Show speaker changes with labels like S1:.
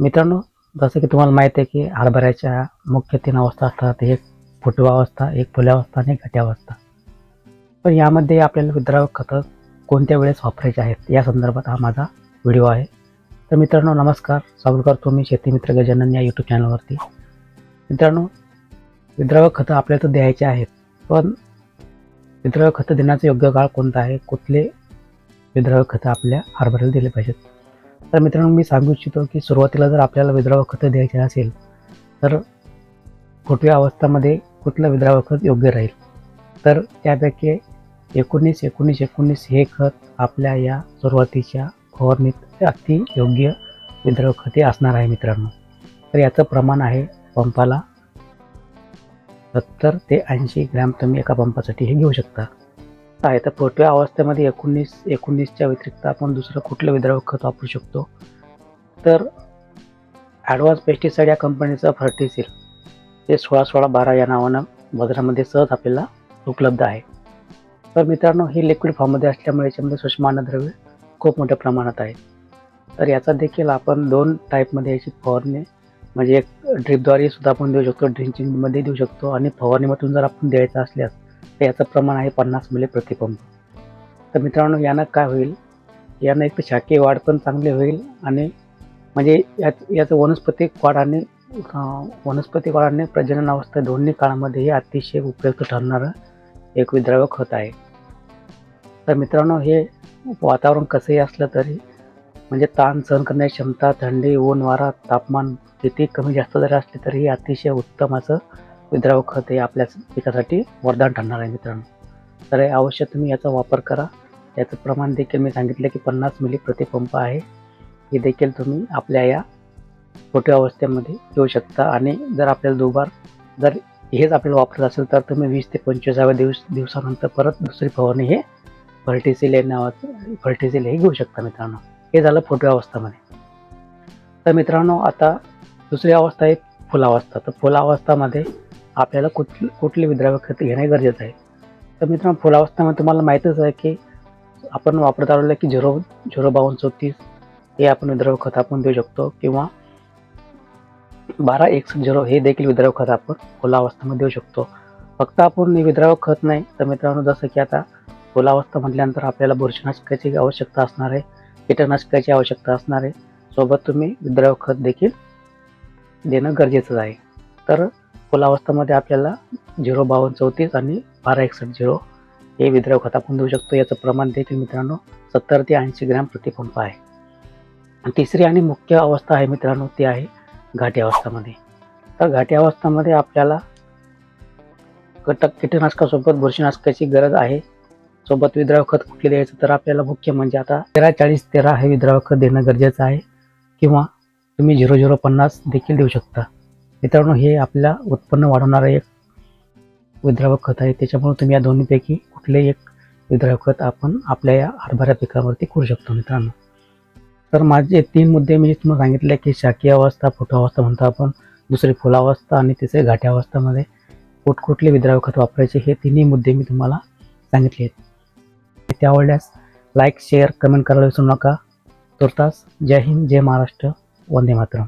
S1: मित्रांनो जसं की तुम्हाला माहिती आहे की हरभऱ्याच्या मुख्य तीन अवस्था असतात. एक फुटवा अवस्था एक फुल्या अवस्था आणि घट्या अवस्था. पण यामध्ये आपल्याला विद्रावक खतं कोणत्या वेळेस वापरायचे आहेत या संदर्भात हा माझा व्हिडिओ आहे. तर मित्रांनो नमस्कार. स्वागत करतो मी शेतीमित्र गजानन या यूट्यूब चॅनलवरती मित्रांनो विद्रावक खतं आपल्याला तर द्यायचे आहेत पण विद्रावक खतं देण्याचा योग्य काळ कोणता आहे? कुठले विद्रावक खतं आपल्या हरभऱ्याला दिले पाहिजेत? तर मित्रांनो मी सांगू इच्छितो की सुरुवातीला जर आपल्याला विद्रावक खतं द्यायचे असेल तर कुठल्या अवस्थामध्ये कुठलं विद्रावक खत योग्य राहील? तर त्यापैकी एकोणीस एकोणीस एकोणीस हे खत आपल्या या सुरुवातीच्या फवारणीत अति योग्य विद्रावक खते असणार आहे मित्रांनो. तर याचं प्रमाण आहे पंपाला सत्तर ते ऐंशी ग्रॅम. तुम्ही एका पंपासाठी हे घेऊ शकता. आहे. तर फुटव्या अवस्थेमध्ये एकोणीस एकोणीसच्या व्यतिरिक्त आपण दुसरं कुठलं विद्रावक खत वापरू शकतो? तर ॲडव्हान्स पेस्टिसाईड या कंपनीचं फर्टिसिल हे सोळा सोळा बारा या नावानं बाजारामध्ये सहज आपल्याला उपलब्ध आहे. तर मित्रांनो हे लिक्विड फॉर्ममध्ये असल्यामुळे याच्यामध्ये सूक्ष्म अन्नद्रव्य खूप मोठ्या प्रमाणात आहे. तर याचा देखील आपण दोन टाईपमध्ये याची फवारणी म्हणजे एक ड्रिपद्वारे सुद्धा आपण देऊ शकतो ड्रिंचिंगमध्ये देऊ शकतो आणि फवारणीमधून जर आपण द्यायचं असल्यास तर याचं प्रमाण आहे पन्नास मिले प्रतिपंप. तर मित्रांनो यानं काय होईल? यानं एक तर शाकीय वाढ पण चांगली होईल आणि म्हणजे यात याचं वनस्पतिक वाढ आणि वाढाने वनस्पतिक वाढ आणि प्रजनन अवस्था दोन्ही काळामध्ये हे अतिशय उपयुक्त ठरणारं एक विद्राव्य खत आहे. तर मित्रांनो हे वातावरण कसंही असलं तरी म्हणजे ताण सहन करण्याची क्षमता थंडी ऊन वारा तापमान किती कमी जास्त जरी असले तरी हे अतिशय उत्तम असं विद्राव खत हे आपल्या पिकासाठी वरदान ठरणार आहे मित्रांनो. तर हे अवश्य तुम्ही याचा वापर करा. याचं प्रमाण देखील मी सांगितलं की पन्नास मिली प्रतिपंप आहे. हे देखील तुम्ही आपल्या या छोट्या अवस्थेमध्ये घेऊ शकता आणि जर आपल्याला दुबार जर हेच आपल्याला वापरत असेल तर तुम्ही वीस ते पंचवीसाव्या दिवस दिवसानंतर परत दुसरी फवारणी हे फर्टिसिल हे नावाचं फर्टिसिल हे घेऊ शकता मित्रांनो. हे झालं फोटो अवस्थामध्ये. तर मित्रांनो आता दुसरी अवस्था आहे फुलावस्था. तर फुलावस्थामध्ये आपल्याला कुठ कुठले विद्रावक खत घेणे गरजेचं आहे. तर मित्रांनो फुलावस्थामध्ये तुम्हाला माहीतच आहे की आपण वापरत आलेलं की झिरो झिरो बावन्न चौतीस हे आपण विद्रव खत आपण देऊ शकतो किंवा बारा एकसष्ट झिरो हे देखील विद्रव खत आपण फुलावस्थामध्ये देऊ शकतो. फक्त आपण हे खत नाही तर मित्रांनो जसं की आता फुलावस्था म्हटल्यानंतर आपल्याला बुरशीनाशकाची आवश्यकता असणार आहे कीटकनाशकाची आवश्यकता असणार आहे. सोबत तुम्ही विद्रव खत देखील देणं गरजेचं आहे. तर फुलावस्थामध्ये आपल्याला झिरो बावन्न चौतीस आणि बारा एकसष्ट झिरो हे विद्रावक खत आपण देऊ शकतो. याचं प्रमाण देखील मित्रांनो सत्तर ते ऐंशी ग्रॅम प्रतिपंप आहे. तिसरी आणि मुख्य अवस्था आहे मित्रांनो ती आहे घाटी अवस्थामध्ये. तर घाटी अवस्थामध्ये आपल्याला कटक कीटकनाशकासोबत बुरशीनाशकाची गरज आहे. सोबत विद्रव खत कुठले द्यायचं तर आपल्याला मुख्य म्हणजे आता तेरा चाळीस तेरा हे विद्रव खत देणं गरजेचं आहे. किंवा तुम्ही झिरो झिरो पन्नास देखील देऊ शकता. मित्रांनो हे आपल्या उत्पन्न वाढवणारं एक विद्रावक खत आहे. त्याच्यामुळे तुम्ही या दोन्हीपैकी कुठलेही एक विद्रावक खत आपण आपल्या या हरभरा पिकावरती करू शकतो मित्रांनो. तर माझे तीन मुद्दे मी तुम्हाला सांगितले की शाकीय अवस्था फुटावस्था म्हणतो आपण. दुसरी फुलावस्था आणि तिसरी घाट्यावस्थामध्ये कुठकुठले विद्रावक खत वापरायचे हे तिन्ही मुद्दे मी तुम्हाला सांगितले आहेत. ते आवडल्यास लाईक शेअर कमेंट करायला विसरू नका. तुर्तास जय हिंद जय महाराष्ट्र वंदे मातरम.